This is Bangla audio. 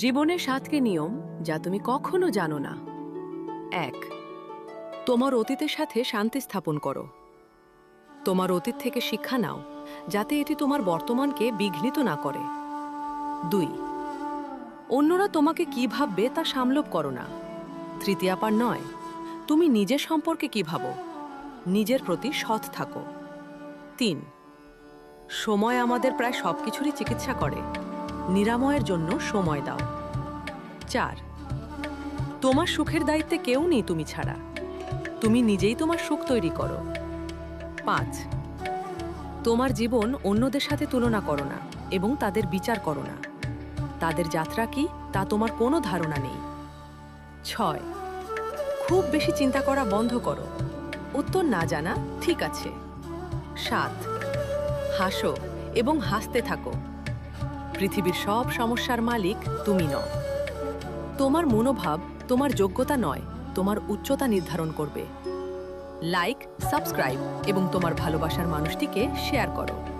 জীবনের সাতটি নিয়ম যা তুমি কখনো জানো না। এক, তোমার অতীতের সাথে শান্তি স্থাপন করো। তোমার অতীত থেকে শিক্ষা নাও, যাতে এটি তোমার বর্তমানকে বিঘ্নিত না করে। দুই, অন্যরা তোমাকে কি ভাববে তা সামলোপ করো না। তৃতীয়াপার নয়, তুমি নিজের সম্পর্কে কি ভাবো? নিজের প্রতি সৎ থাকো। তিন, সময় আমাদের প্রায় সবকিছুরই চিকিৎসা করে। নিরাময়ের জন্য সময় দাও। চার, তোমার সুখের দায়িত্বে কেউ নেই তুমি ছাড়া। তুমি নিজেই তোমার সুখ তৈরি করো। পাঁচ, তোমার জীবন অন্যদের সাথে তুলনা করো না এবং তাদের বিচার করো না। তাদের যাত্রা কি, তা তোমার কোনো ধারণা নেই। ছয়, খুব বেশি চিন্তা করা বন্ধ করো। উত্তর না জানা ঠিক আছে। সাত, হাসো এবং হাসতে থাকো। পৃথিবীর সব সমস্যার মালিক তুমি নও। তোমার মনোভাব তোমার যোগ্যতা নয়, তোমার উচ্চতা নির্ধারণ করবে। লাইক সাবস্ক্রাইব এবং তোমার ভালোবাসার মানুষটিকে শেয়ার করো।